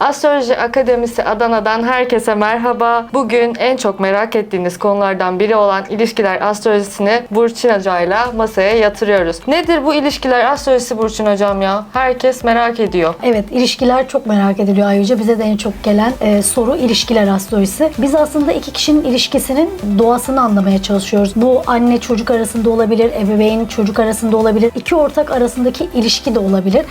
Astroloji Akademisi Adana'dan herkese merhaba. Bugün en çok merak ettiğiniz konulardan biri olan ilişkiler astrolojisini Burçin Hoca'yla masaya yatırıyoruz. Nedir bu ilişkiler astrolojisi Burçin Hocam ya? Herkes merak ediyor. Evet ilişkiler çok merak ediliyor ayrıca. Bize de en çok gelen e, soru ilişkiler astrolojisi. Biz aslında iki kişinin ilişkisinin doğasını anlamaya çalışıyoruz. Bu anne çocuk arasında olabilir, ebeveyn çocuk arasında olabilir, iki ortak arasındaki ilişki de olabilir.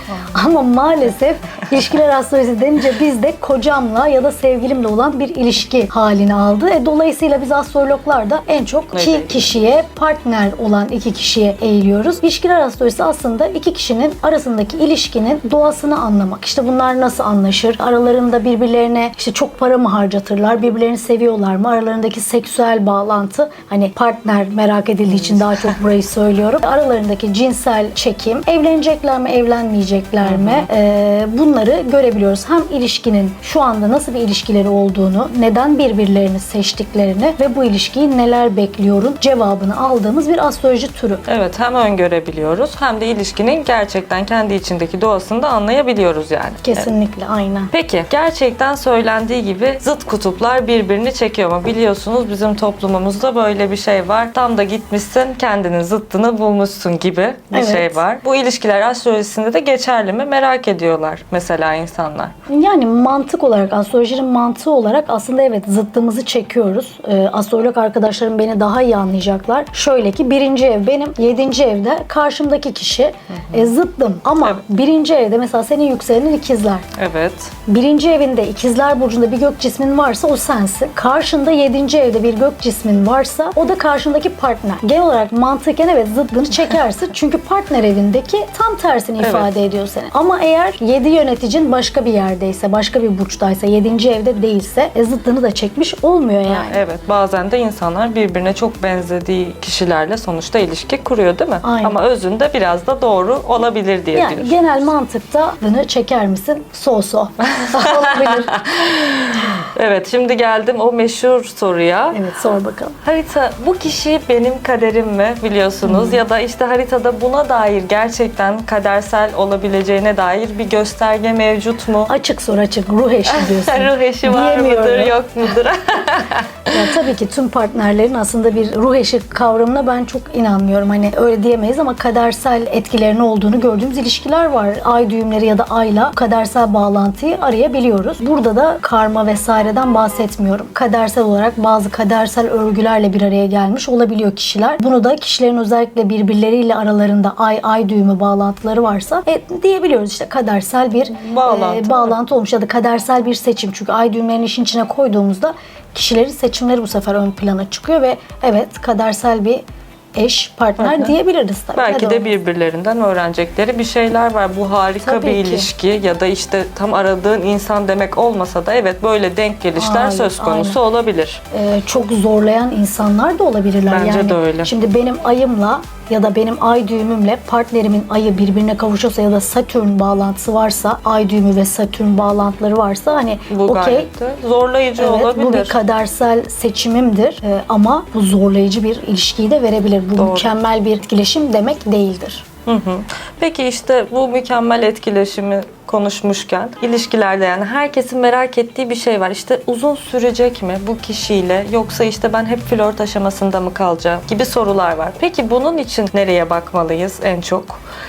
Ama maalesef ilişkiler astrolojisi denince bizde kocamla ya da sevgilimle olan bir ilişki halini aldı. E, dolayısıyla biz astrologlar da en çok iki Evet. kişiye partner olan iki kişiye eğiliyoruz. İlişkiler astrolojisi aslında iki kişinin arasındaki ilişkinin doğasını anlamak. İşte bunlar nasıl anlaşır? Aralarında birbirlerine işte çok para mı harcatırlar? Birbirlerini seviyorlar mı? Aralarındaki seksüel bağlantı hani partner merak edildiği için daha çok burayı söylüyorum. Aralarındaki cinsel çekim, evlenecekler mi, evlenmeyecekler mi? Ee, bunları görebiliyoruz. Hem ilişkinin şu anda nasıl bir ilişkileri olduğunu, neden birbirlerini seçtiklerini ve bu ilişkiyi neler bekliyorum cevabını aldığımız bir astroloji türü. Evet hem öngörebiliyoruz hem de ilişkinin gerçekten kendi içindeki doğasını da anlayabiliyoruz yani. Evet. Kesinlikle aynen. Peki gerçekten söylendiği gibi zıt kutuplar birbirini çekiyor mu? Biliyorsunuz bizim toplumumuzda böyle bir şey var. Tam da gitmişsin kendinin zıttını bulmuşsun gibi bir Evet. şey var. Bu ilişkiler astrolojisinde de geçerli mi? Merak ediyorlar mesela insanlar. Yani mantık olarak, astrolojinin mantığı olarak aslında evet zıttımızı çekiyoruz. Ee, astrolog arkadaşlarım beni daha iyi anlayacaklar. Şöyle ki birinci ev benim, yedinci evde karşımdaki kişi e, zıttım. Ama Evet. birinci evde mesela senin yükselenin ikizler. Evet. Birinci evinde ikizler burcunda bir gök cismin varsa o sensin. Karşında yedinci evde bir gök cismin varsa o da karşındaki partner. Genel olarak mantıken evet zıttını çekersin. Çünkü partner evindeki tam tersini Evet. ifade ediyor seni. Ama eğer yedi yöneticin başka bir yerdeyse, başka bir burçtaysa, yedinci evde değilse e, zıttını da çekmiş olmuyor yani. Evet bazen de insanlar birbirine çok benzediği kişilerle sonuçta ilişki kuruyor değil mi? Aynen. Ama özünde biraz da doğru olabilir diye Yani diyorsun. genel mantıkta zıttını çeker misin? So so. Olabilir. Evet şimdi geldim o meşhur soruya. Evet sor bakalım. Harita bu kişi benim kaderim mi biliyorsunuz ya da işte haritada buna dair gerçekten kadersel olabileceğine dair bir gösterge mevcut mu? Açık sor açık. Ruh eşi diyorsun. Ruh eşi var mıdır yok mudur? Ya tabii ki tüm partnerlerin aslında bir ruh eşi kavramına ben çok inanmıyorum. Hani öyle diyemeyiz ama kadersel etkilerinin olduğunu gördüğümüz ilişkiler var. Ay düğümleri ya da ayla kadersel bağlantıyı arayabiliyoruz. Burada da karma vesaireden bahsetmiyorum. Kadersel olarak bazı kadersel örgülerle bir araya gelmiş olabiliyor kişiler. Bunu da kişilerin özellikle birbirleriyle aralarında ay ay düğümü bağlantıları varsa e, diyebiliyoruz işte kadersel bir Bağlantı. e, bağlantı olmuş ya da kadersel bir seçim. Çünkü ay düğümlerini işin içine koyduğumuzda kişilerin seçimleri bu sefer ön plana çıkıyor ve evet kadersel bir eş, partner Hı hı. diyebiliriz tabii. Belki de birbirlerinden öğrenecekleri bir şeyler var. Bu harika Tabii bir ki. ilişki ya da işte tam aradığın insan demek olmasa da evet böyle denk gelişler Aynen, söz konusu olabilir. Ee, çok zorlayan insanlar da olabilirler. Bence yani, de öyle. Şimdi benim ayımla ya da benim ay düğümümle partnerimin ayı birbirine kavuşuyorsa ya da Satürn bağlantısı varsa, ay düğümü ve Satürn bağlantıları varsa hani Bu okey zorlayıcı Evet, olabilir. bu bir kadersel seçimimdir Ee, ama bu zorlayıcı bir ilişkiyi de verebilir. Bu Doğru. mükemmel bir etkileşim demek değildir. Hı hı. Peki işte bu mükemmel etkileşimi konuşmuşken ilişkilerde yani herkesin merak ettiği bir şey var. İşte uzun sürecek mi bu kişiyle yoksa işte ben hep flört aşamasında mı kalacağım gibi sorular var. Peki bunun için nereye bakmalıyız en çok?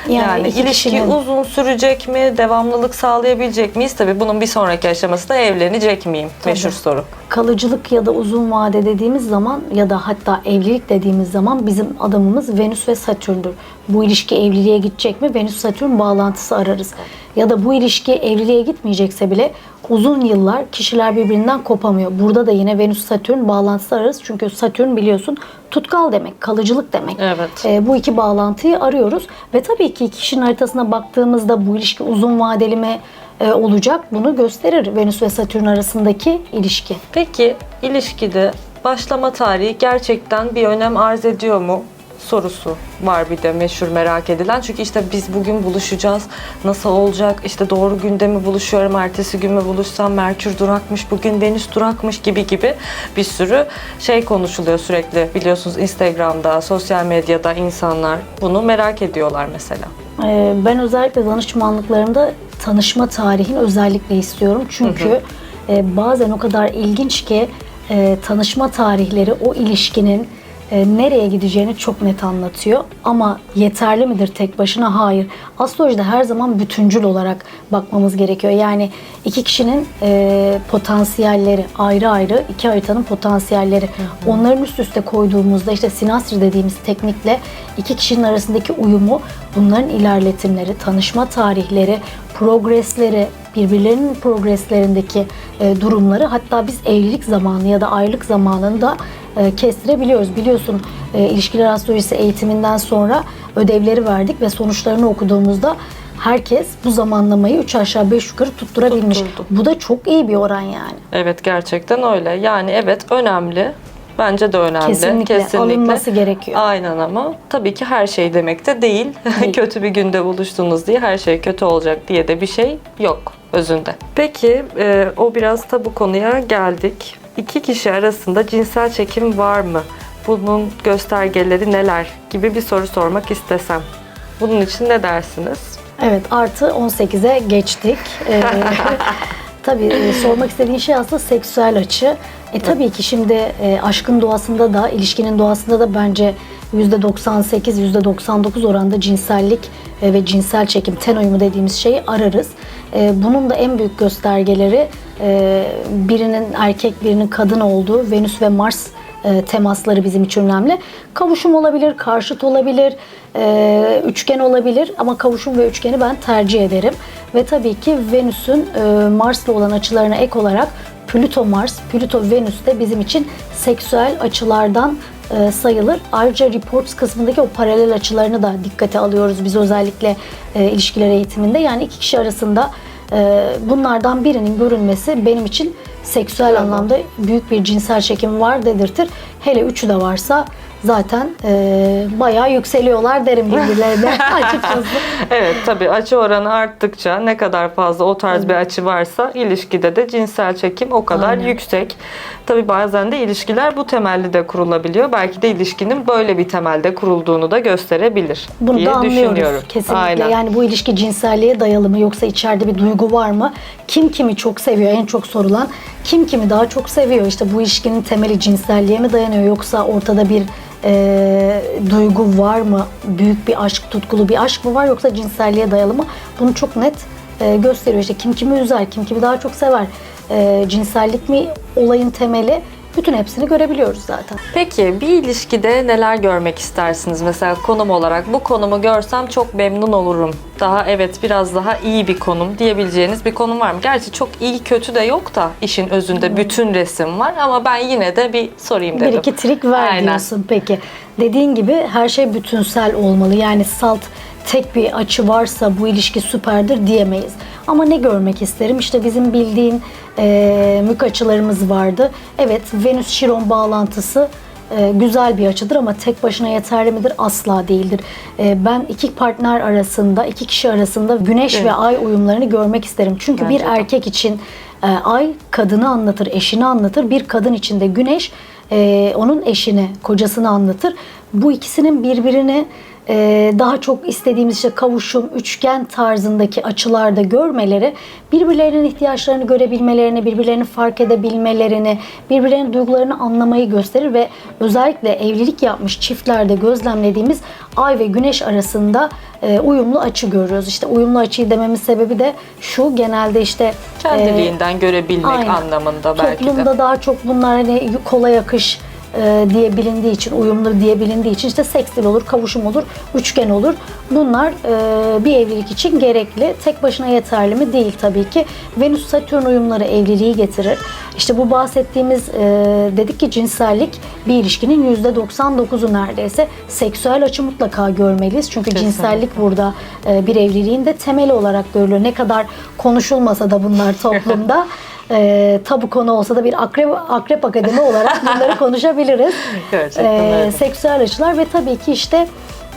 Yani Yani, ilişki kişinin- uzun sürecek mi? Devamlılık sağlayabilecek miyiz? Tabii bunun bir sonraki aşaması da evlenecek miyim? Meşhur soru. Kalıcılık ya da uzun vade dediğimiz zaman ya da hatta evlilik dediğimiz zaman bizim adamımız Venüs ve Satürn'dür. Bu ilişki evliliğe gidecek mi? Venüs-Satürn bağlantısı ararız. Ya da bu ilişki evliliğe gitmeyecekse bile uzun yıllar kişiler birbirinden kopamıyor. Burada da yine Venüs-Satürn bağlantısı ararız. Çünkü Satürn biliyorsun tutkal demek, kalıcılık demek. Evet. E, bu iki bağlantıyı arıyoruz. Ve tabii ki kişinin haritasına baktığımızda bu ilişki uzun vadeli mi e, olacak bunu gösterir Venüs ve Satürn arasındaki ilişki. Peki ilişkide başlama tarihi gerçekten bir önem arz ediyor mu? Sorusu var bir de meşhur merak edilen. Çünkü işte biz bugün buluşacağız. Nasıl olacak? İşte doğru günde mi buluşuyorum? Ertesi gün mü buluşsam? Merkür durakmış, bugün Venüs durakmış gibi gibi bir sürü şey konuşuluyor sürekli. Biliyorsunuz Instagram'da, sosyal medyada insanlar bunu merak ediyorlar mesela. Ee, Ben özellikle danışmanlıklarımda tanışma tarihini özellikle istiyorum. Çünkü e, bazen o kadar ilginç ki e, tanışma tarihleri o ilişkinin e, nereye gideceğini çok net anlatıyor. Ama yeterli midir tek başına? Hayır. Astrolojide her zaman bütüncül olarak bakmamız gerekiyor. Yani iki kişinin e, potansiyelleri ayrı ayrı, iki haritanın potansiyelleri. Onların üst üste koyduğumuzda işte sinastri dediğimiz teknikle iki kişinin arasındaki uyumu, bunların ilerletimleri, tanışma tarihleri, progresleri, birbirlerinin progreslerindeki e, durumları hatta biz evlilik zamanı ya da aylık zamanında e, kestirebiliyoruz. Biliyorsun e, ilişkiler astrolojisi eğitiminden sonra ödevleri verdik ve sonuçlarını okuduğumuzda herkes bu zamanlamayı 3 aşağı 5 yukarı tutturabilmiş. Tutturdu. Bu da çok iyi bir oran yani. Evet gerçekten öyle. Yani evet önemli. Bence de önemli. Kesinlikle, alınması gerekiyor. Aynen ama tabii ki her şey demek de değil. Değil. kötü bir günde buluştunuz diye her şey kötü olacak diye de bir şey yok özünde. Peki e, o biraz da bu konuya geldik. İki kişi arasında cinsel çekim var mı? Bunun göstergeleri neler gibi bir soru sormak istesem. Bunun için ne dersiniz? Evet artı 18'e geçtik. Ee, tabii e, sormak istediğin şey aslında seksüel açı. E tabii ki şimdi e, aşkın doğasında da ilişkinin doğasında da bence %98 %99 oranda cinsellik e, ve cinsel çekim ten uyumu dediğimiz şeyi ararız. E, bunun da en büyük göstergeleri birinin erkek birinin kadın olduğu Venüs ve Mars e, temasları bizim için önemli. Kavuşum olabilir, karşıt olabilir, e, üçgen olabilir ama kavuşum ve üçgeni ben tercih ederim. Ve tabii ki Venüs'ün e, Mars'la olan açılarına ek olarak Plüto Mars, Plüto Venüs de bizim için seksüel açılardan sayılır. Ayrıca reports kısmındaki o paralel açılarını da dikkate alıyoruz biz özellikle ilişkiler eğitiminde. Yani iki kişi arasında e, bunlardan birinin görünmesi benim için seksüel anlamda büyük bir cinsel çekim var dedirtir. Hele üçü de varsa zaten e, bayağı yükseliyorlar derim birbirlerine açıkçası. Evet tabii açı oranı arttıkça ne kadar fazla o tarz bir açı varsa ilişkide de cinsel çekim o kadar Aynen. yüksek. Tabii bazen de ilişkiler bu temelli de kurulabiliyor. Belki de ilişkinin böyle bir temelde kurulduğunu da gösterebilir Bunu diye da düşünüyorum. anlıyoruz kesinlikle. Aynen. Yani bu ilişki cinselliğe dayalı mı yoksa içeride bir duygu var mı? Kim kimi çok seviyor en çok sorulan. Kim kimi daha çok seviyor? İşte bu ilişkinin temeli cinselliğe mi dayanıyor yoksa ortada bir e, duygu var mı? Büyük bir aşk, tutkulu bir aşk mı var yoksa cinselliğe dayalı mı? Bunu çok net e, gösteriyor. İşte kim kimi üzer, kim kimi daha çok sever. E, cinsellik mi olayın temeli? Bütün hepsini görebiliyoruz zaten. Peki bir ilişkide neler görmek istersiniz? Mesela konum olarak bu konumu görsem çok memnun olurum. Daha evet biraz daha iyi bir konum diyebileceğiniz bir konum var mı? Gerçi çok iyi kötü de yok da işin özünde bütün resim var ama ben yine de bir sorayım dedim. Bir iki trik ver Aynen. diyorsun peki. Dediğin gibi her şey bütünsel olmalı. Yani salt tek bir açı varsa bu ilişki süperdir diyemeyiz. Ama ne görmek isterim? İşte bizim bildiğin e, mük açılarımız vardı. Evet Venüs Şiron bağlantısı e, güzel bir açıdır ama tek başına yeterli midir? Asla değildir. E, ben iki partner arasında, iki kişi arasında güneş Evet. ve ay uyumlarını görmek isterim. Çünkü bir Bence de. erkek için e, ay kadını anlatır, eşini anlatır. Bir kadın için de güneş e, onun eşini, kocasını anlatır. Bu ikisinin birbirini e, daha çok istediğimiz işte kavuşum, üçgen tarzındaki açılarda görmeleri, birbirlerinin ihtiyaçlarını görebilmelerini, birbirlerini fark edebilmelerini, birbirlerinin duygularını anlamayı gösterir ve özellikle evlilik yapmış çiftlerde gözlemlediğimiz ay ve güneş arasında e, uyumlu açı görüyoruz. İşte uyumlu açıyı dememin sebebi de şu genelde işte e, Kendiliğinden görebilmek Aynen. anlamında belki Toplumda de. daha çok bunlar hani kolay akış e, diye bilindiği için, uyumlu diye bilindiği için işte sekstil olur, kavuşum olur, üçgen olur. Bunlar e, bir evlilik için gerekli. Tek başına yeterli mi? Değil tabii ki. Venüs Satürn uyumları evliliği getirir. İşte bu bahsettiğimiz e, dedik ki cinsellik bir ilişkinin %99'u neredeyse. Seksüel açı mutlaka görmeliyiz. Çünkü Kesinlikle. cinsellik burada e, bir evliliğin de temeli olarak görülüyor. Ne kadar konuşulmasa da bunlar toplumda e, tabu konu olsa da bir akrep, akrep akademi olarak bunları konuşabiliriz. Gerçekten E, öyle. seksüel açılar ve tabii ki işte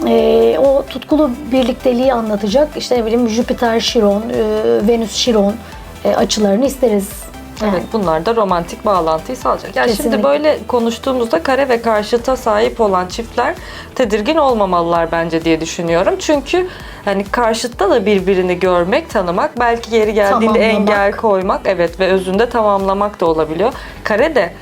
e, o tutkulu birlikteliği anlatacak işte ne bileyim Jüpiter Şiron, e, Venüs Şiron e, açılarını isteriz. Evet bunlar da romantik bağlantıyı sağlayacak. Yani Kesinlikle. şimdi böyle konuştuğumuzda kare ve karşıta sahip olan çiftler tedirgin olmamalılar bence diye düşünüyorum. Çünkü hani karşıtta da birbirini görmek, tanımak, belki yeri geldiğinde Tamamlamak. engel koymak, evet ve özünde tamamlamak da olabiliyor. Kare de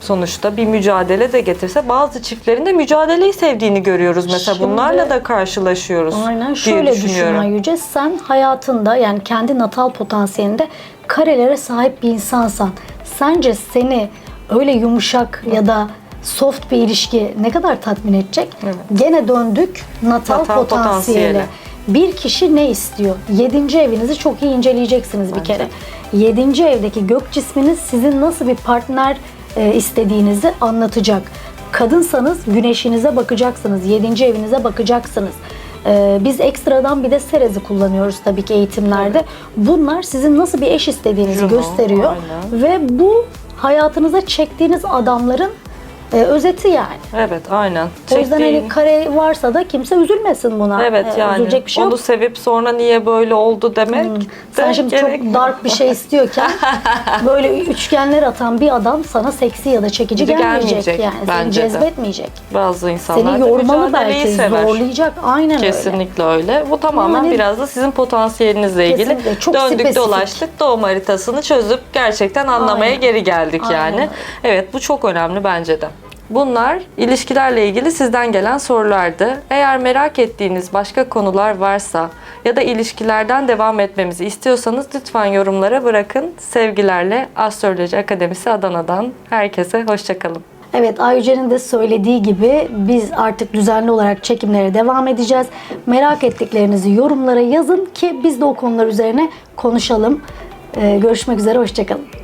sonuçta bir mücadele de getirse bazı çiftlerin de mücadeleyi sevdiğini görüyoruz. Mesela Şimdi- bunlarla da karşılaşıyoruz Aynen şöyle düşün düşünüyorum. Yüce. Sen hayatında yani kendi natal potansiyelinde karelere sahip bir insansan sence seni öyle yumuşak ya da soft bir ilişki ne kadar tatmin edecek? Evet. Gene döndük natal, Natal potansiyele. potansiyele. Bir kişi ne istiyor? Yedinci evinizi çok iyi inceleyeceksiniz bir Bence kere. Yedinci evdeki gök cisminiz sizin nasıl bir partner e, istediğinizi anlatacak. Kadınsanız güneşinize bakacaksınız, yedinci evinize bakacaksınız. E, biz ekstradan bir de serezi kullanıyoruz tabii ki eğitimlerde. Bunlar sizin nasıl bir eş istediğinizi Juno, gösteriyor. aynen. Ve bu hayatınıza çektiğiniz adamların e, özeti yani. Evet aynen. O yüzden Çektiğin- hani kare varsa da kimse üzülmesin buna. Evet E, yani Üzülecek bir şey onu yok. sevip sonra niye böyle oldu demek de Sen şimdi gerek çok dark bir şey istiyorken böyle üçgenler atan bir adam sana seksi ya da çekici gelmeyecek, gelmeyecek yani. Seni bence de. cezbetmeyecek. Bazı insanlar Seni da yormalı mücadeleyi belki, sever. zorlayacak. Aynen öyle. Kesinlikle öyle. Bu tamamen Yani- biraz da sizin potansiyelinizle ilgili. Kesinlikle, çok Döndük spesifik. dolaştık doğum haritasını çözüp gerçekten anlamaya Aynen. geri geldik Aynen yani. öyle. Evet bu çok önemli bence de. Bunlar ilişkilerle ilgili sizden gelen sorulardı. Eğer merak ettiğiniz başka konular varsa ya da ilişkilerden devam etmemizi istiyorsanız lütfen yorumlara bırakın. Sevgilerle Astroloji Akademisi Adana'dan herkese hoşçakalın. Evet Ayüce'nin de söylediği gibi biz artık düzenli olarak çekimlere devam edeceğiz. Merak ettiklerinizi yorumlara yazın ki biz de o konular üzerine konuşalım. Ee, görüşmek üzere, hoşçakalın.